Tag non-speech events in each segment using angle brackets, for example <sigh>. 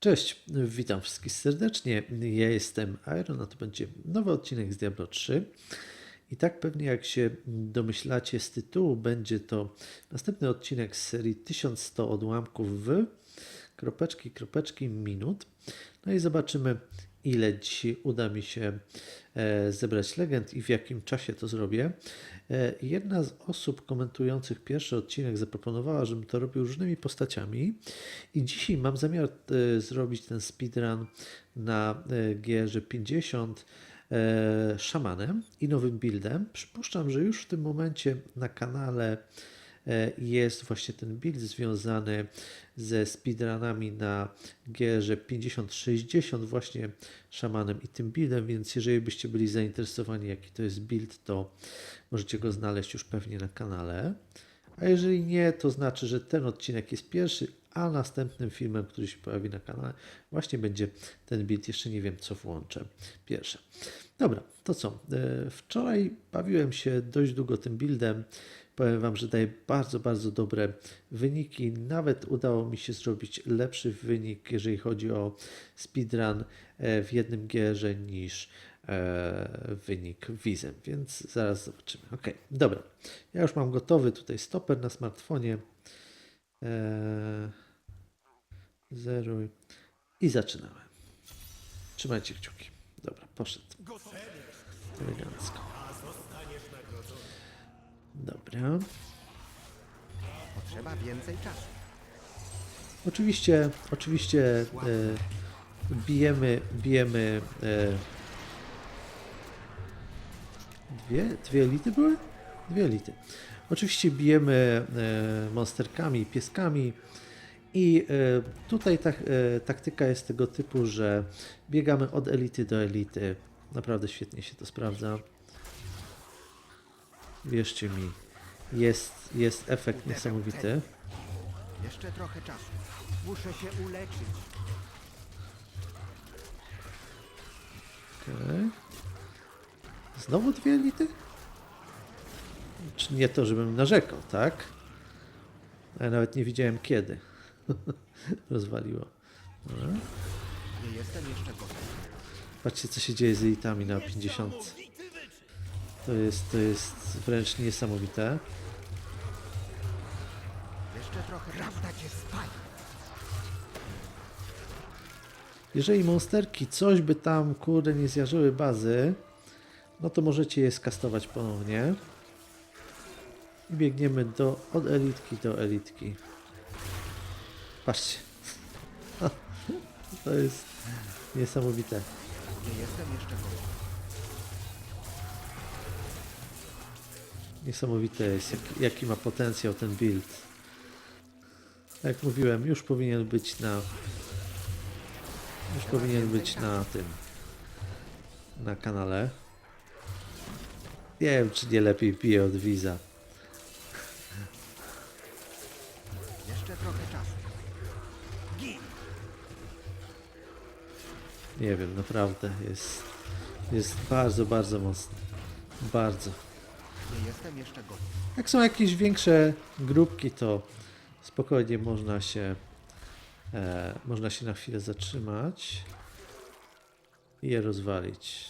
Cześć, witam wszystkich serdecznie. Ja jestem Iron, a to będzie nowy odcinek z Diablo 3. I tak pewnie jak się domyślacie z tytułu, będzie to następny odcinek z serii 1100 odłamków w kropeczki, kropeczki minut. No i zobaczymy, ile dzisiaj uda mi się e, zebrać legend i w jakim czasie to zrobię. E, Jedna z osób komentujących pierwszy odcinek zaproponowała, żebym to robił różnymi postaciami i dzisiaj mam zamiar e, zrobić ten speedrun na GR 50 e, szamanem i nowym buildem. Przypuszczam, że już w tym momencie na kanale jest właśnie ten build związany ze speedrunami na GR 50-60 właśnie szamanem i tym buildem, więc jeżeli byście byli zainteresowani jaki to jest build, to możecie go znaleźć już pewnie na kanale. A jeżeli nie, to znaczy, że ten odcinek jest pierwszy, a następnym filmem, który się pojawi na kanale, właśnie będzie ten build. Jeszcze nie wiem, co włączę pierwsze. Dobra, to co? E, Wczoraj bawiłem się dość długo tym buildem. Powiem Wam, że daje bardzo, bardzo dobre wyniki. Nawet udało mi się zrobić lepszy wynik, jeżeli chodzi o speedrun e, w jednym gierze niż e, wynik wizem, więc zaraz zobaczymy. Ok, dobra. Ja już mam gotowy tutaj stoper na smartfonie. E, zeruj i zaczynamy. Trzymajcie kciuki. Dobra, poszedł. Elegancko. Dobra. Potrzeba więcej czasu. Oczywiście, oczywiście e, bijemy, bijemy e, dwie, dwie elity były? Dwie elity. Oczywiście bijemy e, monsterkami, pieskami i e, tutaj tak, e, taktyka jest tego typu, że biegamy od elity do elity. Naprawdę świetnie się to sprawdza. Wierzcie mi, jest, jest efekt niesamowity. Jeszcze trochę czasu. Muszę się uleczyć. Okej. Znowu dwie elity? Czy nie to, żebym narzekał, tak? Ja nawet nie widziałem kiedy. <laughs> Rozwaliło. Dobra. Nie jestem jeszcze gotowy. Patrzcie, co się dzieje z elitami na 50. To jest, to jest wręcz niesamowite. Jeszcze trochę Prawda cię spali. Jeżeli monsterki coś by tam, kurde, nie zjarzyły bazy, no to możecie je skastować ponownie. I biegniemy do, od elitki do elitki. Patrzcie. <laughs> To jest niesamowite. Nie jestem jeszcze gotowy. Niesamowite jest, jaki, jaki ma potencjał ten build. Tak Jak mówiłem, już powinien być na. Już powinien być na tym. Na kanale. Nie wiem, czy nie lepiej piję od Wiza. Jeszcze trochę czasu. Nie wiem, naprawdę jest. Jest bardzo, bardzo mocny. Bardzo. Jak są jakieś większe grupki, to spokojnie można się e, można się na chwilę zatrzymać i je rozwalić.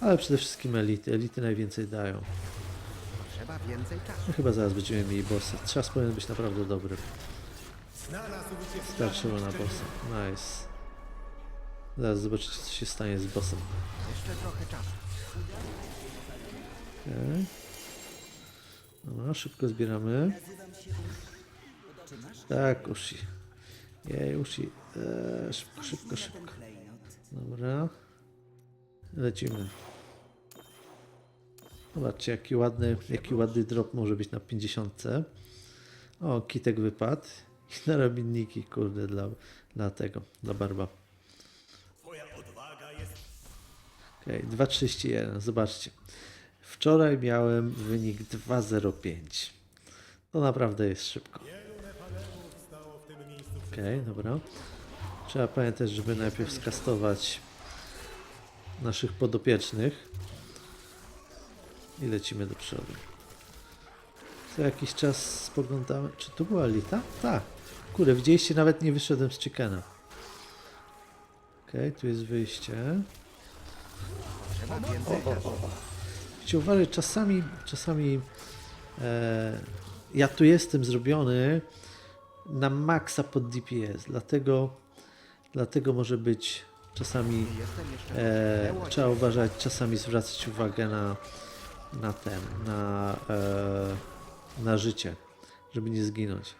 Ale przede wszystkim elity. Elity najwięcej dają. Potrzeba więcej czasu. No chyba zaraz będziemy mieli bossa. Czas powinien być naprawdę dobry. Starczyło na bossa. Nice. Zaraz zobaczycie co się stanie z bossem. Jeszcze trochę czasu. Okay. Dobra, szybko zbieramy. Tak, Ushi. Jej, Ushi. Eee, szybko, szybko, szybko. Dobra. Lecimy. Zobaczcie, jaki ładny, jaki ładny drop może być na 50. O, kitek wypadł. I <laughs> narabinniki, kurde, dla, dla tego, dla barba. Okej, 2,31, zobaczcie. Wczoraj miałem wynik 2,05. To naprawdę jest szybko. Okej, dobra. Trzeba pamiętać, żeby najpierw skastować naszych podopiecznych. I lecimy do przodu. Co jakiś czas spoglądamy. Czy to była Lita? Tak. Kurde, widzieliście, nawet nie wyszedłem z chickena. Okej, tu jest wyjście. Trzeba więcej czasu. Musicie uważać, czasami, czasami e, ja tu jestem zrobiony na maksa pod DPS, dlatego, dlatego może być czasami e, trzeba uważać, czasami zwracać uwagę na, na ten, na, e, na życie, żeby nie zginąć.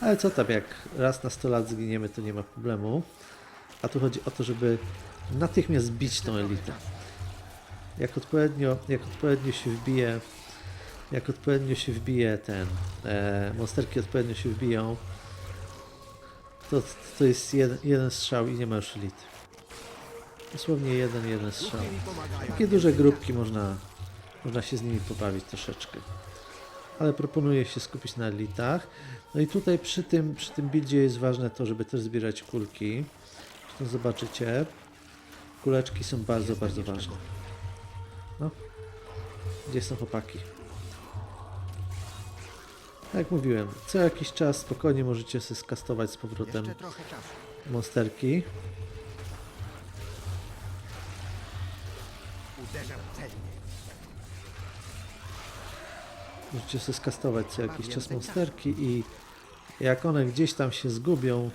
Ale co tam, jak raz na 100 lat zginiemy, to nie ma problemu. A tu chodzi o to, żeby natychmiast bić tą elitę. Jak odpowiednio, jak odpowiednio się wbije, jak odpowiednio się wbije ten, e, monsterki odpowiednio się wbiją, to, to jest jeden, jeden strzał i nie ma już elity. Dosłownie jeden, jeden strzał. Takie duże grupki można, można się z nimi pobawić troszeczkę. Ale proponuję się skupić na elitach. No i tutaj przy tym, przy tym buildzie jest ważne to, żeby też zbierać kulki. Zresztą zobaczycie, kuleczki są bardzo, bardzo ważne. No, gdzie są chłopaki? Tak jak mówiłem, co jakiś czas spokojnie możecie sobie skastować z powrotem monsterki. Możecie sobie skastować co jakiś czas monsterki i jak one gdzieś tam się zgubią,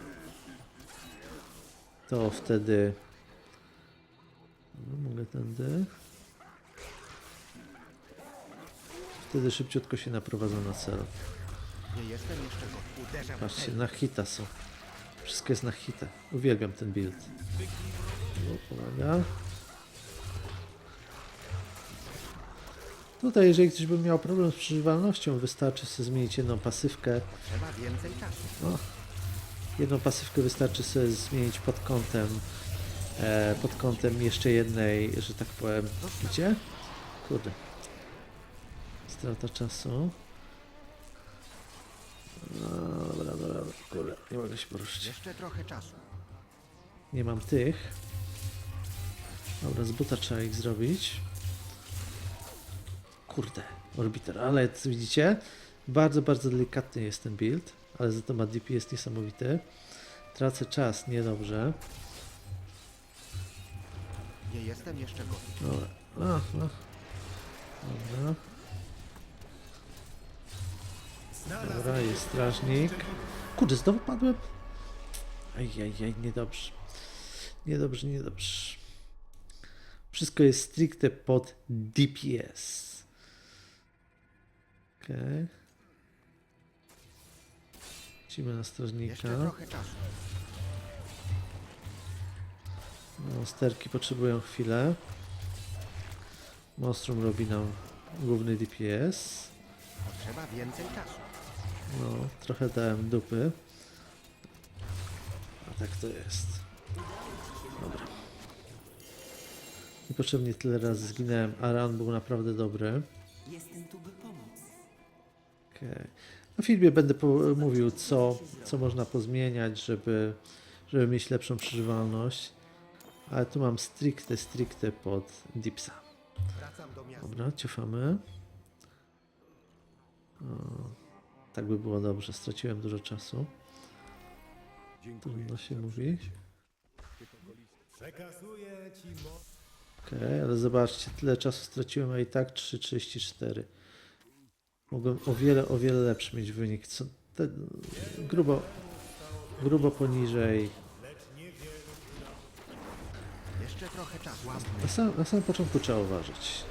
to wtedy... No, mogę tędy. Wtedy szybciutko się naprowadzą na cel. Nie jestem jeszcze gotowy. Uderzam Patrzcie, na hita są. Wszystko jest na hita. Uwielbiam ten build. O, Uwaga. Tutaj, jeżeli ktoś by miał problem z przeżywalnością, wystarczy sobie zmienić jedną pasywkę. Trzeba więcej czasu. No, jedną pasywkę wystarczy sobie zmienić pod kątem e, pod kątem jeszcze jednej, że tak powiem, gdzie? Kurde. Strata czasu. No, dobra, dobra, dobra. kurde, nie mogę się poruszyć. Jeszcze trochę czasu. Nie mam tych. Dobra, z buta trzeba ich zrobić. Kurde, orbiter, ale widzicie? Bardzo, bardzo delikatny jest ten build, ale za to ma DPS niesamowity. Tracę czas, niedobrze. Nie jestem jeszcze gotowy. Dobra, a, a. Dobra. Dobra, jest strażnik. Kurde, znowu padłem. Ajajaj, niedobrze. Niedobrze, niedobrze. Wszystko jest stricte pod DPS. Okej. Lecimy na strażnika. Monsterki potrzebują chwilę. Monstrum robi nam główny DPS. Potrzeba więcej czasu. No, trochę dałem dupy. A tak to jest. Dobra. Niepotrzebnie tyle razy zginąłem, a run był naprawdę dobry. Jestem tu, by pomóc. Okej. Na filmie będę mówił, co, co można pozmieniać, żeby, żeby mieć lepszą przeżywalność. Ale tu mam stricte, stricte pod dipsa. Dobra, ciofamy. O, tak by było dobrze, straciłem dużo czasu. Trudno się mówi. Przekazuję ci moc. Okej, ale zobaczcie, tyle czasu straciłem, a i tak 3,34. Mogłem o wiele, o wiele lepszy mieć wynik. Co, te, grubo, grubo poniżej. Jeszcze trochę czasu. Na, sam, na samym początku trzeba uważać.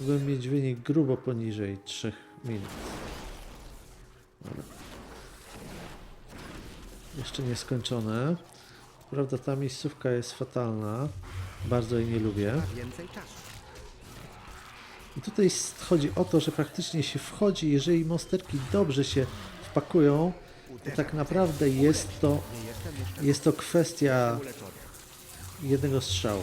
Mogłem mieć wynik grubo poniżej 3 minut. Dobra. Jeszcze nieskończone. Prawda, ta miejscówka jest fatalna. Bardzo jej nie lubię. I tutaj chodzi o to, że praktycznie się wchodzi, jeżeli monsterki dobrze się wpakują, to tak naprawdę jest to, jest to kwestia jednego strzału.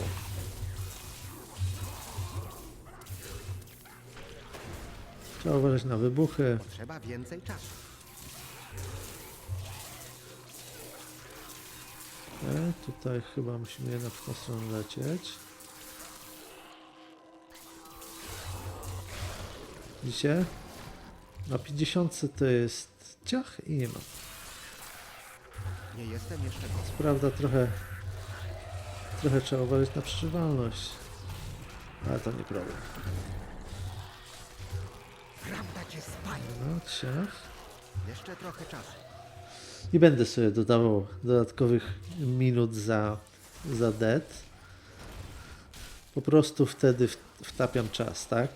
Trzeba uważać na wybuchy. Potrzeba więcej czasu. E, tutaj chyba musimy jednak w tą stronę lecieć. Widzicie? Na 50 to jest ciach i nie ma. Nie jestem jeszcze. Prawda, trochę, trochę trzeba uważać na przeżywalność. Ale to nie problem. Cię spali. No, ciach. Jeszcze trochę czasu. Nie będę sobie dodawał dodatkowych minut za, za dead. Po prostu wtedy w- wtapiam czas, tak?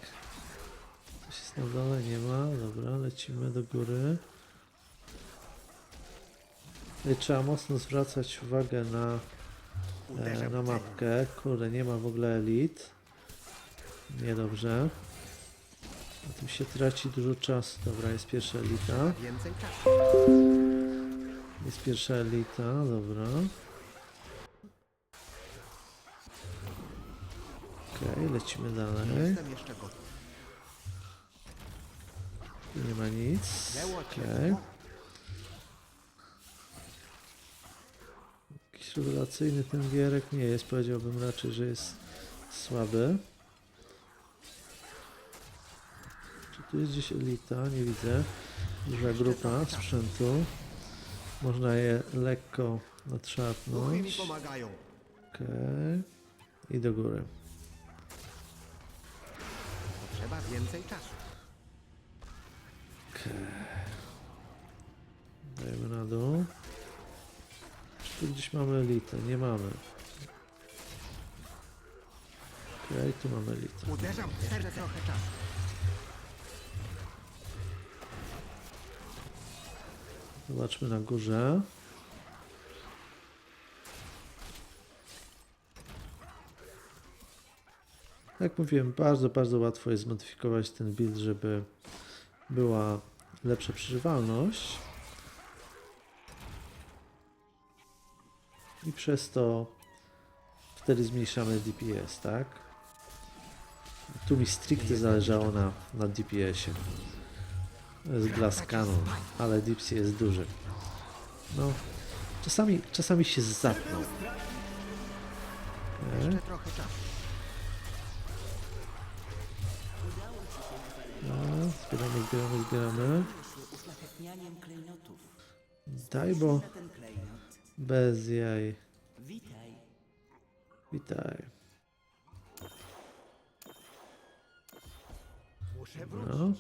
Coś jest na dole, nie ma. Dobra, lecimy do góry. Tutaj trzeba mocno zwracać uwagę na, e, na mapkę. Kurde, nie ma w ogóle elit. Niedobrze. Na tym się traci dużo czasu. Dobra, jest pierwsza elita. Jest pierwsza elita, dobra. Okej, lecimy Nie dalej. nie ma nic. Okej. zło. Jakiś rewelacyjny ten gierek nie jest. Powiedziałbym raczej, że jest słaby. Tu jest gdzieś elita? Nie widzę. Duża grupa sprzętu. Można je lekko natrzapnąć. Okej. I do góry. Potrzeba więcej czasu. Dajemy na dół. Czy tu gdzieś mamy elitę? Nie mamy. Okej, tu mamy elitę. Uderzam. Jeszcze trochę czasu. Zobaczmy na górze. Jak mówiłem, bardzo, bardzo łatwo jest zmodyfikować ten build, żeby była lepsza przeżywalność. I przez to wtedy zmniejszamy DPS, tak? Tu mi stricte zależało na, na DPS-ie. To jest ale Dipsy jest duży. No, czasami, czasami się zapnął. Jeszcze trochę czasu. No, zbieramy, zbieramy, zbieramy. Daj, bo bez jaj. Witaj. Witaj. No.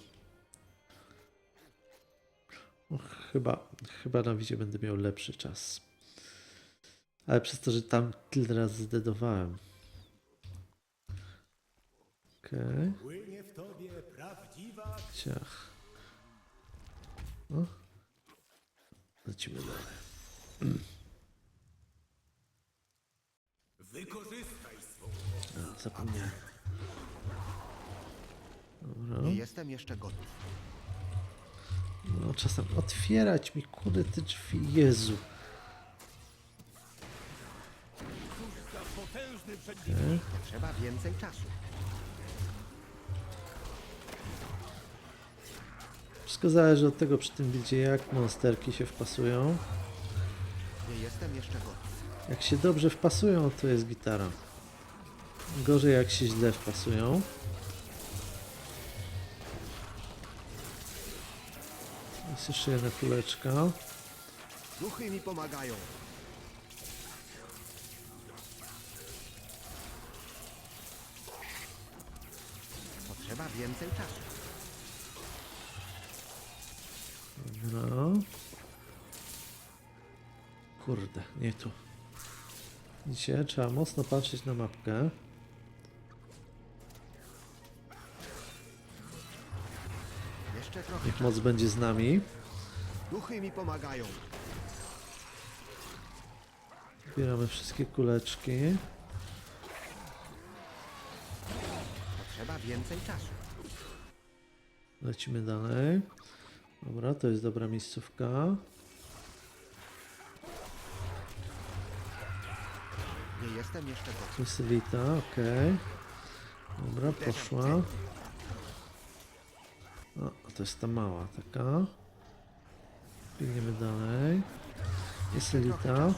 O, chyba, chyba na widzie będę miał lepszy czas. Ale przez to, że tam tyle razy zdedowałem. Okej. Płynie w tobie prawdziwa Ciach. No. Lecimy dalej. Wykorzystaj swą A, zapomniałem. Dobra. Nie jestem jeszcze gotów. No, czasem otwierać mi kurde te drzwi. Jezu. Potrzeba więcej czasu. Wszystko zależy od tego przy tym buildzie, jak monsterki się wpasują. Nie jestem jeszcze gotów. Jak się dobrze wpasują, to jest gitara. Gorzej jak się źle wpasują. Jeszcze jedna kuleczka. Duchy mi pomagają. Potrzeba więcej czasu. No. Kurde, nie tu. Widzicie, trzeba mocno patrzeć na mapkę. Jeszcze trochę Niech moc będzie z nami. Duchy mi pomagają. Zbieramy wszystkie kuleczki. Potrzeba więcej czasu. Lecimy dalej. Dobra, to jest dobra miejscówka. Nie jestem jeszcze gotów. Jest elita, okej. Dobra, poszła. O, to jest ta mała taka. Biegniemy dalej. Jest elita.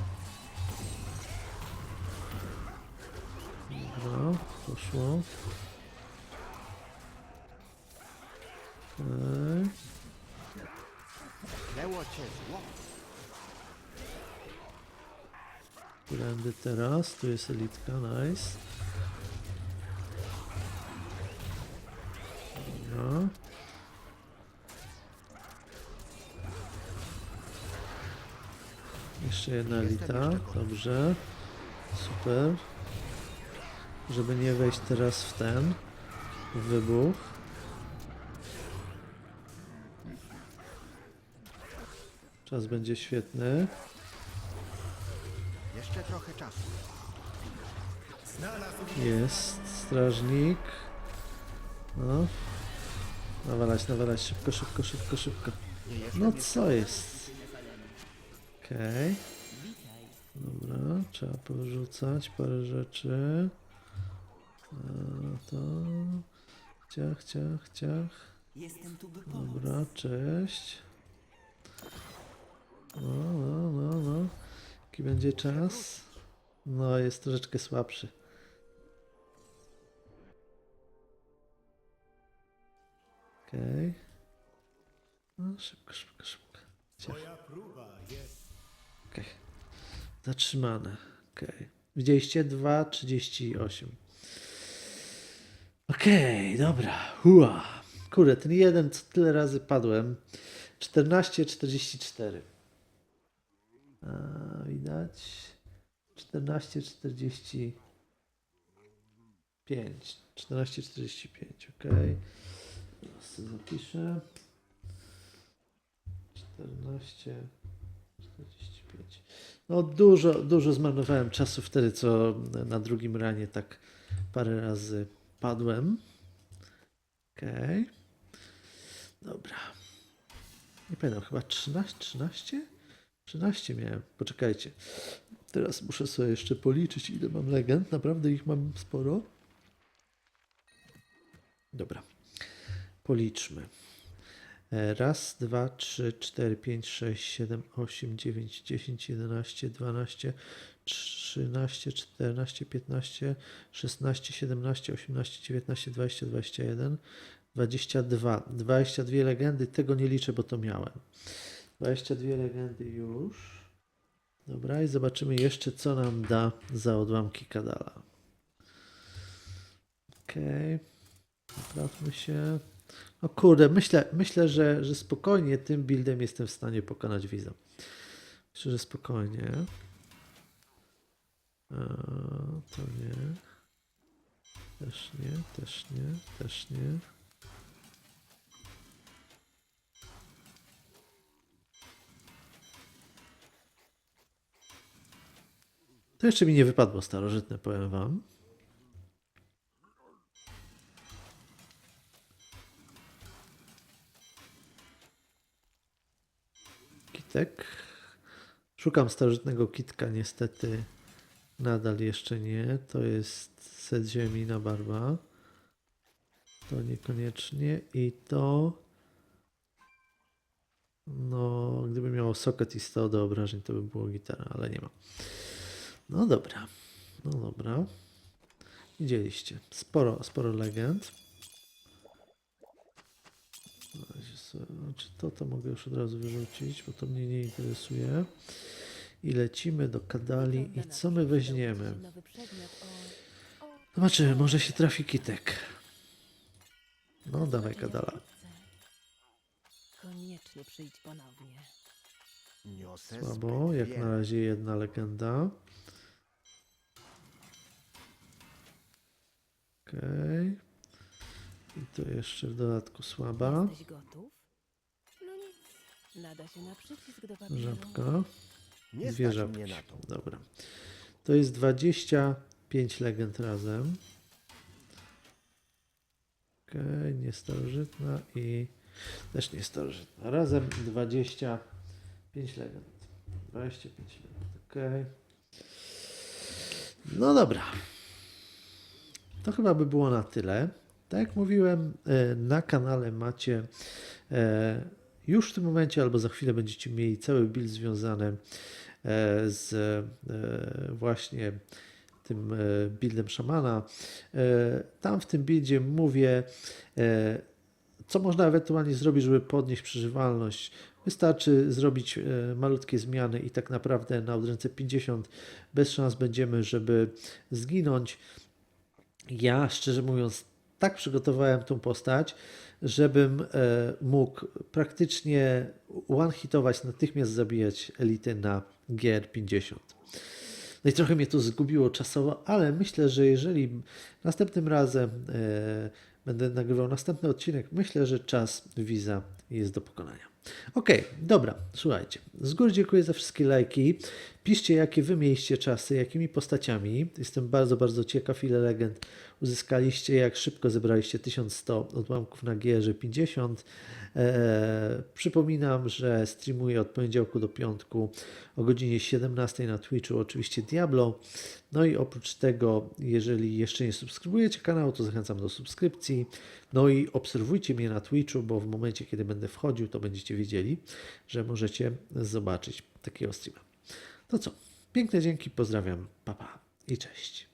Dobra, poszło. Zło. Którędy teraz? Tu jest elitka, nice. Dobra. Jeszcze jedna elita, dobrze. Super. Żeby nie wejść teraz w ten wybuch. Czas będzie świetny. Jeszcze trochę czasu. Jest strażnik. No. Nawalać, nawalać, szybko, szybko, szybko, szybko. No co jest? Okej. Dobra, trzeba porzucać parę rzeczy. A, to. Ciach, ciach, ciach. Jestem tu, by pomóc. Dobra, cześć. No, no, no, no. Jaki będzie czas? No, jest troszeczkę słabszy. Okej. No, szybko, szybko, szybko. Ciach. Moja próba jest Okej. Zatrzymane. Okej. Widzieliście? 2,38. Okej, dobra. Hua. Kurde, ten jeden, co tyle razy padłem. 14,44. A, widać. 14,45. 14,45, okej. Teraz sobie zapiszę. 14. 45. No dużo, dużo zmarnowałem czasu wtedy, co na drugim ranie tak parę razy padłem. Okej. Dobra. Nie pamiętam, chyba 13, 13? 13 miałem. Poczekajcie. Teraz muszę sobie jeszcze policzyć, ile mam legend. Naprawdę ich mam sporo. Dobra. Policzmy. E, Raz, dwa, trzy, cztery, pięć, sześć, siedem, osiem, dziewięć, dziesięć, jedenaście, dwanaście, trzynaście, czternaście, piętnaście, szesnaście, siedemnaście, osiemnaście, dziewiętnaście, dwadzieścia, dwadzieścia jeden, dwadzieścia dwa. Dwadzieścia dwie legendy, tego nie liczę, bo to miałem. Dwadzieścia dwie legendy już. Dobra, i zobaczymy jeszcze, co nam da za odłamki Kadala. Okej. Naprawmy się. O kurde, myślę, myślę że, że spokojnie tym buildem jestem w stanie pokonać Wiza. Myślę, że spokojnie. Eee, to nie. Też nie, też nie, też nie. To jeszcze mi nie wypadło starożytne, powiem wam. Kitek. Szukam starożytnego kitka, niestety nadal jeszcze nie. To jest set ziemi na barwa. To niekoniecznie. I to. No, gdyby miało socket i 100 do obrażeń, to by było gitara, ale nie ma. No dobra. No dobra. Widzieliście. Sporo, sporo legend. Na razie sobie- Czy to, to mogę już od razu wyrzucić, bo to mnie nie interesuje. I lecimy do Kadali. I co my weźmiemy? Zobaczymy, może się trafi kitek. No, dawaj Kadala. Koniecznie przyjdź ponownie. Słabo, jak na razie jedna legenda. Okej. I to jeszcze w dodatku słaba. Jesteś gotów? No nic. Nada się na przycisk do papieru. Żabka. Nie Dwie stać żabki. mnie na to. Dobra. To jest 25 legend razem. Okej, niestarożytna i też niestarożytna. Razem 25 legend. 25 legend, okej. No dobra. To chyba by było na tyle. Tak jak mówiłem, e, na kanale macie e, już w tym momencie albo za chwilę będziecie mieli cały build związany e, z właśnie tym buildem szamana. Tam w tym buildzie mówię, co można ewentualnie zrobić, żeby podnieść przeżywalność? Wystarczy zrobić malutkie zmiany i tak naprawdę na odręce 50 bez szans będziemy, żeby zginąć. Ja, szczerze mówiąc, tak przygotowałem tą postać, żebym e, mógł praktycznie one-hitować, natychmiast zabijać elity na GR50. No i trochę mnie to zgubiło czasowo, ale myślę, że jeżeli następnym razem e, będę nagrywał następny odcinek, myślę, że czas wiza jest do pokonania. Okej, dobra, słuchajcie. Z góry dziękuję za wszystkie lajki. Piszcie, jakie wy mieliście czasy, jakimi postaciami. Jestem bardzo, bardzo ciekaw, ile legend uzyskaliście, jak szybko zebraliście 1100 odłamków na GR 50. Eee, przypominam, że streamuję od poniedziałku do piątku o godzinie 17 na Twitchu, oczywiście Diablo. No i oprócz tego, jeżeli jeszcze nie subskrybujecie kanału, to zachęcam do subskrypcji. No i obserwujcie mnie na Twitchu, bo w momencie, kiedy będę wchodził, to będziecie wiedzieli, że możecie zobaczyć takiego streama. To co? Piękne dzięki, pozdrawiam, papa pa i cześć.